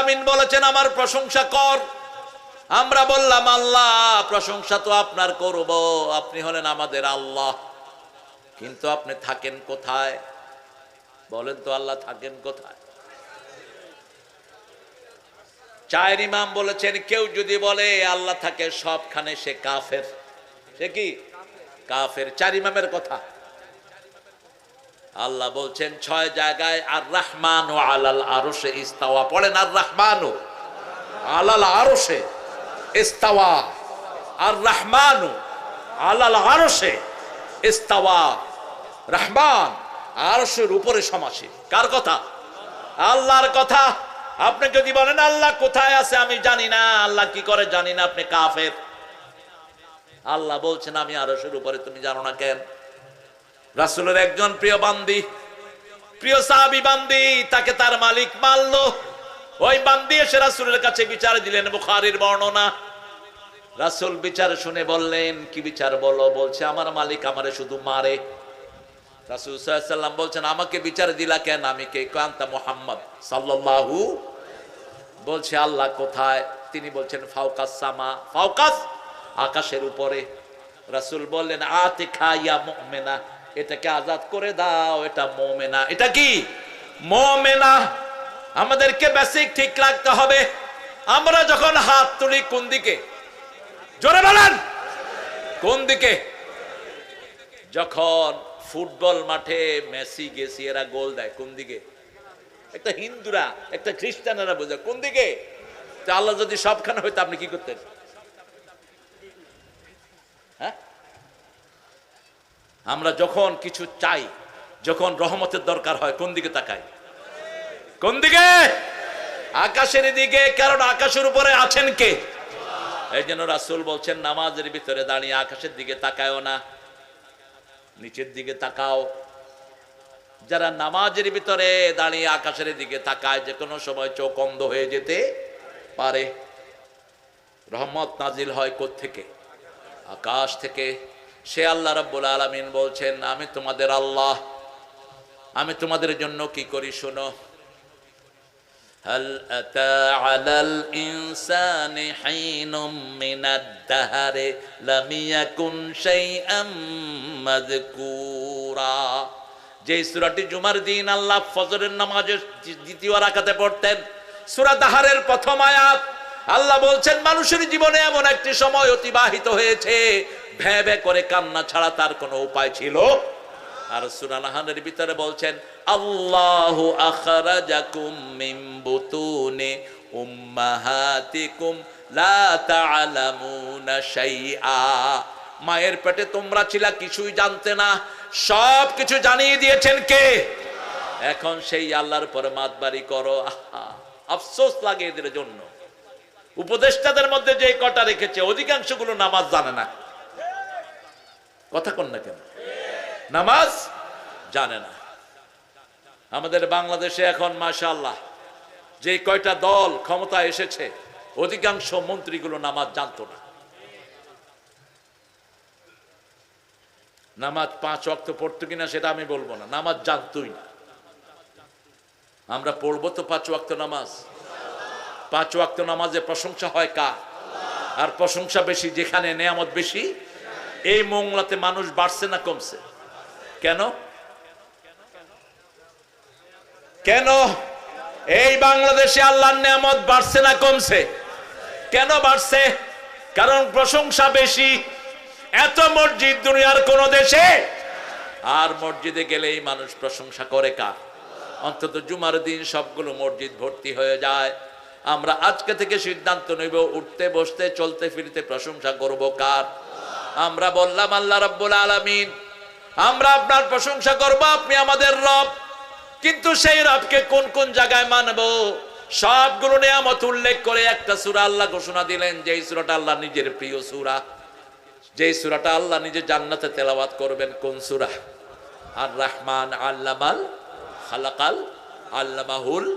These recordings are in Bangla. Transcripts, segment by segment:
আলামিন বলেছেন, আমার প্রশংসা কর। আমরা বললাম, আল্লাহ, প্রশংসা তো আপনার করব। আপনি হলেন আমাদের আল্লাহ। কিন্তু আপনি থাকেন কোথায়? বলেন তো, আল্লাহ থাকেন কোথায়? চায়ের ইমাম বলেছেন, কেউ যদি বলে, আল্লাহ থাকে সবখানে সে কাফের। সে কি? কাফের। চার ইমামের কথা। আল্লাহ বলছেন, ছয় জায়গায় আর রহমান ও আলাল আরশে ইস্তাওয়া। পড়েন আর রহমান আলাল আরশে ইস্তাওয়া। আর রহমান আলাল আরশে ইস্তাওয়া। রহমান, আরশের উপরে সমাসীন। কার কথা? আল্লাহর কথা। আপনি যদি বলেন, আল্লাহ কোথায় আছে? আমি জানি না। আল্লাহ কি করে জানি না? আপনি কাফের। আল্লাহ বলছেন, আমি আরশের উপরে। তুমি জানো না কেন? রাসুলের একজন প্রিয় বান্দি, প্রিয় সাহাবি বান্দি, তাকে তার মালিক মারলো ওই বান্দি এসে রাসুলের কাছে বিচার দিলেন, বুখারির বর্ণনা। রাসুল বিচার শুনে বললেন, কি বিচার বলো? বলছে, আমার মালিক আমারে শুধু মারে। রাসুল সাল্লাম বলছেন, আমাকে বিচার দিলা কেন? আমি কে? কান্তা মোহাম্মদ সাল্লাল্লাহু? বলছে, আল্লাহ কোথায়? তিনি বলছেন ফাউকাস সামা। ফাউকাস আকাশের উপরে। রাসুল বললেন আতে খাইয়া মোমেনা। এটাকে আজাদ করে দাও, এটা মোমেনা। এটা কি? মোমেনা। আমাদেরকে বেসিক ঠিক রাখতে হবে। আমরা যখন হাত তুলি কোন দিকে? জোরে বলেন। কোন দিকে? যখন ফুটবল মাঠে মেসি গেছি এরা গোল দেয়, কোন দিকে? একটা হিন্দুরা, একটা খ্রিস্টানেরা বোঝে, কোন দিকে? আল্লাহ যদি সবখানে হইতো, আপনি কি করতেন? হ্যাঁ? আমরা যখন কিছু চাই, যখন রহমতের দরকার হয়, কোন দিকে তাকাই? কোন দিকে? আকাশের দিকে, কারণ আকাশের উপরে আছেন কে? এই জন্য রাসুল বলছেন, নামাজের ভিতরে দাঁড়িয়ে আকাশের দিকে তাকায়ও না, নিচের দিকে তাকাও। যারা নামাজের ভিতরে দাঁড়িয়ে আকাশের দিকে তাকায়, যে কোনো সময় চোখ অন্ধ হয়ে যেতে পারে। রহমত নাজিল হয় থেকে আকাশ থেকে। সে আল্লাহ রব্বুল আলমিন বলছেন আমি তোমাদের আল্লাহ আমি তোমাদের জন্য কি করি শোনো هل أتى على الإنسان حين من الدهر لم يكن شيئا مذكورا যে সূরাটি জুমার দিন আল্লাহ ফজরের নামাজের দ্বিতীয় রাকাতে পড়তেন সূরা দাহারের প্রথম আয়াত আল্লাহ বলছেন মানুষের জীবনে এমন একটি সময় অতিবাহিত হয়েছে ভ্যাঁ ভ্যাঁ করে কান্না ছাড়া তার কোনো উপায় ছিল? আর সুরানাহানের ভিতরে বলছেন, আল্লাহু আখরাজাকুম মায়ের পেটে তোমরা ছিলা কিছুই জানতে না, সব কিছু জানিয়ে দিয়েছেন কে? এখন সেই আল্লাহর পরে মাতবাড়ি করো। আফসোস লাগে এদের জন্য। উপদেষ্টাদের মধ্যে যে কটা রেখেছে, অধিকাংশগুলো নামাজ জানে না। কথা কন না কেন? নামাজ জানে না। আমাদের বাংলাদেশে এখন মাশাল্লাহ যে কয়টা দল ক্ষমতা এসেছে, অধিকাংশ মন্ত্রীগুলো নামাজ জানতো না। নামাজ পাঁচ অক্ত পড়তো কিনা সেটা আমি বলব না। নামাজ জানতোই না। আমরা পড়ব তো পাঁচ ওয়াক্ত নামাজ। পাঁচ ওয়াক্ত নামাজে প্রশংসা হয় কা আর প্রশংসা বেশি, যেখানে নেয়ামত বেশি এই মোংলাতে মানুষ বাড়ছে না কমছে? কেন? কেন? এই বাংলাদেশে আল্লাহর নিয়ামত বাড়ছে না কমছে? কেন বাড়ছে? কারণ প্রশংসা বেশি। এত মসজিদ দুনিয়ার কোন দেশে? আর মসজিদে গেলেই মানুষ প্রশংসা করে কার? অন্তত জুমার দিন সবগুলো মসজিদ ভর্তি হয়ে যায়। আমরা আজকে থেকে সিদ্ধান্ত নেব, উঠতে, বসতে, চলতে, ফিরতে প্রশংসা করব কার? আমরা বললাম, আল্লাহ রাব্বুল আলামিন, আমরা আপনার প্রশংসা করব, আপনি আমাদের রব। কিন্তু সেই রবকে কোন কোন জায়গায় মানব? সবগুলো নিয়ামত উল্লেখ করে একটা সূরা আল্লাহ ঘোষণা দিলেন যেই সূরাটা আল্লাহ নিজের প্রিয় সূরা। যেই সূরাটা আল্লাহ নিজে জান্নাতে তেলাওয়াত করবেন, কোন সূরা? আর রহমান আল্লামাল খালাকাল, আল্লামাহুল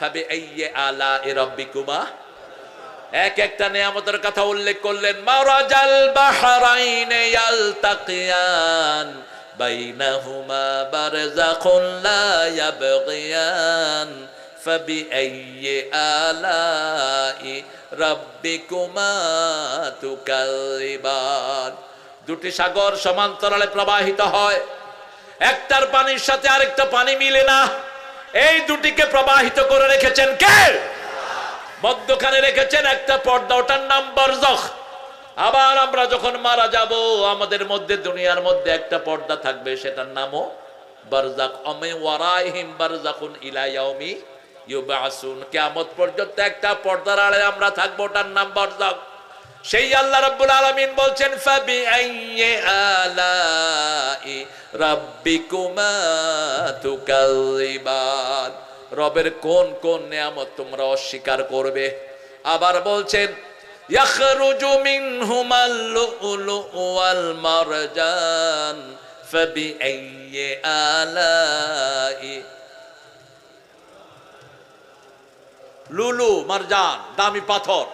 ফাবি আলা রাব্বিকুমা। এক একটা নিয়ামতের কথা উল্লেখ করলেন মারাজাল বাহরাইনে ইয়ালতাকিয়ান বাইনাহুমা বারযাখুন লা ইয়াবগিয়ান فبأي آلاء ربكما تكذبان দুটি সাগর সমান্তরালে প্রবাহিত হয় একটার পানির সাথে আরেকটা পানি মিলে না এই দুটিকে প্রবাহিত করে রেখেছেন কে মধ্যখানে রেখেছেন একটা পর্দা, ওটার নাম বরজখ। আবার আমরা যখন মারা যাব, আমাদের মধ্যে, দুনিয়ার মধ্যে একটা পর্দা থাকবে, সেটার নামও বারজাক অমে ওয়ারাইহিম পর্যন্ত একটা পর্দার আমরা থাকব, ওটার সেই আল্লাহ বলছেন আইয়ি রবের কোন কোন নিয়ামত তোমরা অস্বীকার করবে? আবার বলছেন লুলু মারজান দামি পাথর,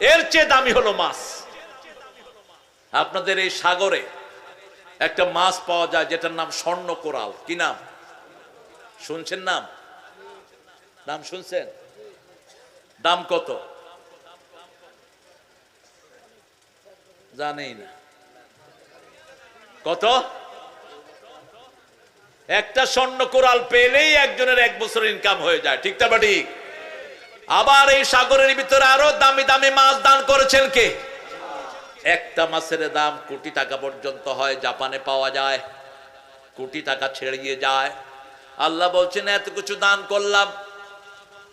এর চেয়ে দামি হলো মাছ। আপনাদের এই সাগরে একটা মাছ পাওয়া যায় যেটার নাম স্বর্ণ কোরাল কি নাম? শুনছেন নাম? নাম শুনছেন? দাম কত? জানেই না। কত? একটা স্বর্ণ কোরাল পেলেই একজনের এক বছর ইনকাম হয়ে যায়, ঠিক বা ঠিক? আবার এই সাগরের ভিতরে আরও দামি দামি মাছ দান করেছেন কে? একটা মাছের দাম কোটি টাকা পর্যন্ত হয়, জাপানে পাওয়া যায়। কোটি টাকা ছেড়িয়ে যায়। আল্লাহ বলছেন, এত কিছু দান করলাম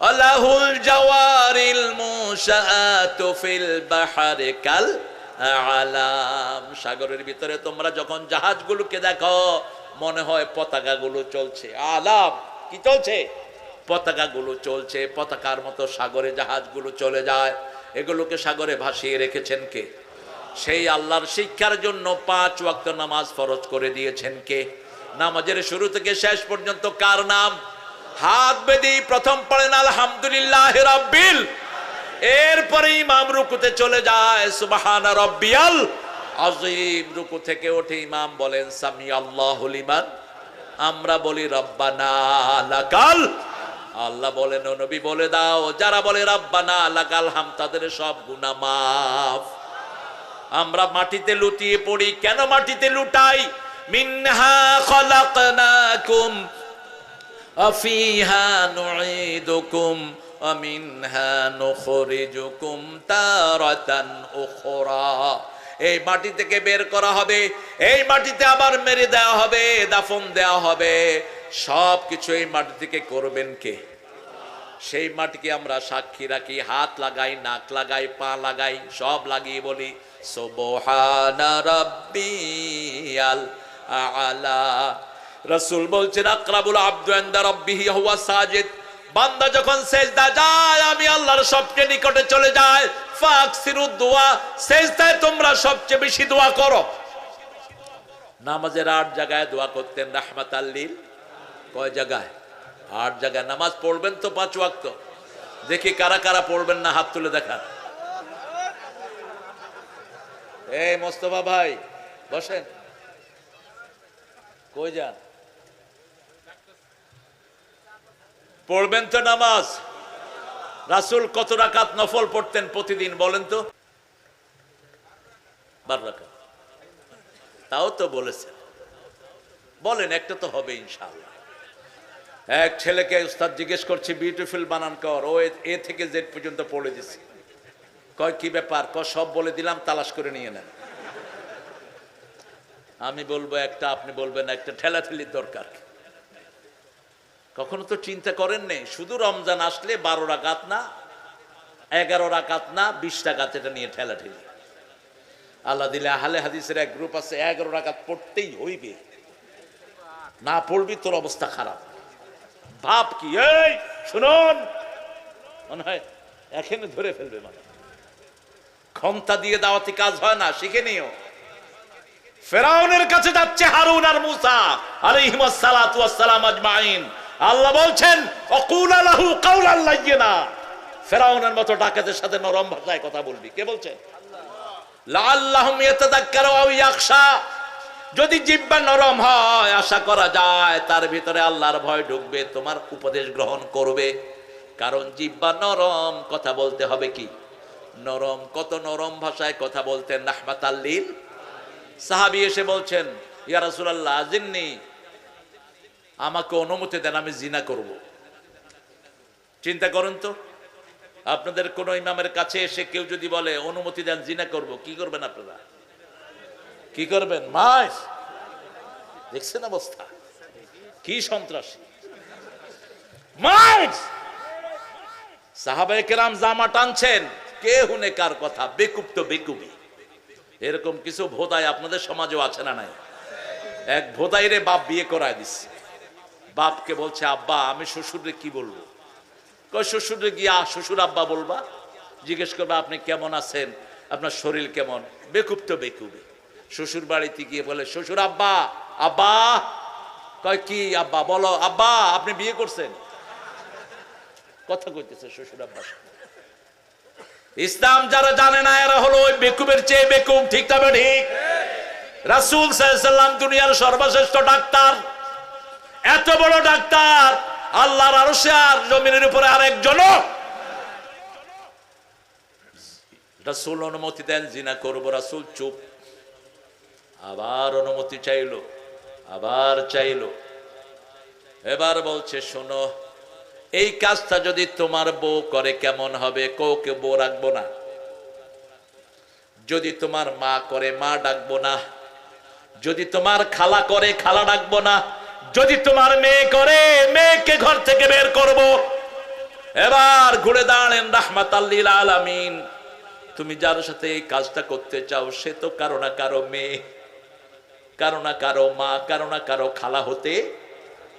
আল্লাহুল জাওয়ারিল মুশাআতু ফিল বাহরি কাল আলাম। সাগরের ভিতরে তোমরা যখন জাহাজগুলোকে দেখো, মনে হয় পতাকাগুলো চলছে। আলাম, কি চলছে? পতাকাগুলো চলছে, পতাকার মতো সাগরে জাহাজগুলো চলে যায়। এগুলোকে সাগরে ভাসিয়ে রেখেছেন কে? সেই আল্লাহর শিক্ষার জন্য পাঁচ ওয়াক্ত নামাজ ফরজ করে দিয়েছেন কে? নামাজের শুরু থেকে শেষ পর্যন্ত কার নাম? হাত বেদি প্রথম পড়েন, আলহামদুলিল্লাহ রব্বিল এরপরে ইমাম রুকুতে চলে যায়, সুবহান রব্বিয়াল আযীম। রুকু থেকে ওঠে ইমাম বলেন, সামি আল্লাহ লিমান? আমরা বলি, রব্বানা লাকাল। আল্লাহ বলেন নবী বলে দাও, যারা বলে, রব্বানা লাকাল হাম, তাদের সব গুনাহ মাফ। আমরা মাটিতে লুটিয়ে পড়ি, কেন মাটিতে লুটাই? মিনহা খলাকনাকুম আফিহা নুঈদুকুম ومنها نخرجكم تارة أخرى এই মাটি থেকে বের করা হবে এই মাটিতে আবার মেরে দেওয়া হবে দাফন দেওয়া হবে সব কিছু এই মাটি থেকে করবেন কে সেই মাটিকে আমরা সাক্ষী রাখি হাত লাগাই নাক লাগাই পা লাগাই সব লাগিয়ে বলি সুবহানা রাব্বিয়াল আলা রাসূল বলছেন, আকরাবুল আব্দু সাজিদ। বান্দা যখন সেজদা যায়, আমি আল্লাহর সবচেয়ে নিকটে চলে যায় ফাকসিরু দোয়া, সেজদায় তোমরা সবচেয়ে বেশি দোয়া করো। নামাজের আট জায়গায় দোয়া করতেন, রাহমাত আল্লিল কয় জায়গায়? আট জায়গায়। নামাজ পড়বেন তো পাঁচ ওয়াক্ত। দেখি কারা কারা পড়বেন না, হাত তুলে দেখান। এই মোস্তফা ভাই, বসেন। কই যান? পড়বেন তো নামাজ। রাসুল কত রাকাত নফল পড়তেন প্রতিদিন বলেন তো? তাও তো বলেছেন। বলেন, একটা তো হবে ইনশাআল্লাহ। এক ছেলেকে উস্তাদ জিজ্ঞেস করছি বিউটিফুল বানান কর। ও এ- এ থেকে জেড পর্যন্ত পড়ে দিছি। কয়, কি ব্যাপার? ক সব বলে দিলাম, তালাশ করে নিয়ে নেন। আমি বলব, একটা আপনি বলবেন, একটা ঠেলাঠেলির দরকার। কখনো তো চিন্তা করেন নেই? শুধু রমজান আসলে বারো রাকাত না, এগারো রাকাত না, বিশ টাকাত এটা নিয়ে ঠেলা ঠেলাঠেলি। আল্লাহ দিলে আহলে হাদিসের এক গ্রুপ আছে, এগারো রাকাত পড়তেই হইবে। না পড়বি তোর অবস্থা খারাপ। ভাব কি? এই, শুনুন। মনে হয় এখানে ধরে ফেলবে মানে। ক্ষমতা দিয়ে দাওয়াতি কাজ হয় না, শিখে নিও। ফেরাউনের কাছে যাচ্ছে হারুন আর মুসা আলাইহিমাস সালাতু ওয়াস সালাম আজমাইন। আল্লাহ বলছেন, অকুল আলাহু কাউলান লাইয়িনা। ফেরাউনের মতো ডাকাতের সাথে নরম ভাষায় কথা বলবি। কে বলছেন লাআল্লাহুম ইয়াতাযাক্কারু আও ইয়াখশা। যদি জিব্বা নরম হয়, আশা করা যায় তার ভিতরে আল্লাহর ভয় ঢুকবে, তোমার উপদেশ গ্রহণ করবে। কারণ জিব্বা নরম, কথা বলতে হবে কি? নরম, কত নরম ভাষায় কথা বলতেন রাহমাত আল্লিল সাহাবি এসে বলছেন, ইয়া রাসূলুল্লাহ আজিন্নি আমাকে অনুমতি দেন, আমি জিনা করব। চিন্তা করেন তো। আপনাদের কোন ইমামের কাছে এসে কেউ যদি বলে, অনুমতি দেন, জিনা করব, কি করবেন আপনারা? কি করবেন? মাস! দেখছেন অবস্থা? কি সন্ত্রাসী? মাস! সাহাবায়ে কেরাম জামা টানছেন কে হুনে কার কথা? বেকুব তো বেকুবি এরকম কিছু ভোদাই আপনাদের সমাজেও আছে না নাই? এক ভোদাইরে বাপ বিয়ে করায় দিচ্ছে। বাপকে বলছে, আব্বা, আমি শ্বশুরে কি বলব? কয় শ্বশুরে গিয়া শ্বশুর আব্বা বলবা। জিজ্ঞেস করবে, আপনি কেমন আছেন? আপনার শরীর কেমন? বেকুব তো বেকুবে। শ্বশুর বাড়িতে গিয়ে বলে, শ্বশুর আব্বা আব্বা। কয়, কি আব্বা? বলো, আব্বা, আপনি বিয়ে করছেন? কথা কইতেছে শ্বশুর আব্বার সাথে। ইসলাম যারা জানে না, এরা হলো ওই বেকুবের চেয়ে বেকুব। ঠিক তবে ঠিক? রাসূল সাল্লাম দুনিয়ার সর্বশ্রেষ্ঠ ডাক্তার। এত বড় ডাক্তার, আল্লাহর আর জমিনের উপরে আরেকজনও। রাসূল অনুমতি দেন, জিনা করব রাসূল, চুপ। আবার অনুমতি চাইলো, আবার চাইলো। এবার বলছে, শোনো, এই কাজটা যদি তোমার বউ করে কেমন হবে? কৌকে বউ রাখব না। যদি তোমার মা করে, মা ডাকবো না। যদি তোমার খালা করে, খালা ডাকবো না। যদি তোমার মেয়ে করে, মেয়েকে ঘর থেকে বের করব। এবার ঘুরে দাঁড়ালেন রাহমাত আলামিন। তুমি যার সাথে এই কাজটা করতে চাও, সে তো কারও না কারও মেয়ে, কারও না কারও মা, কারও না কারও খালা হতে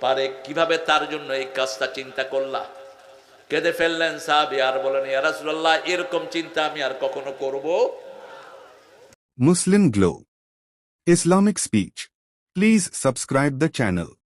পারে। কীভাবে তার জন্য এই কাজটা চিন্তা করলা? কেঁদে ফেললেন সাহাবি আর বলেন ইয়া রাসূলুল্লাহ, এরকম চিন্তা আমি আর কখনো করব? মুসলিম Glow Islamic Speech. Please subscribe the channel.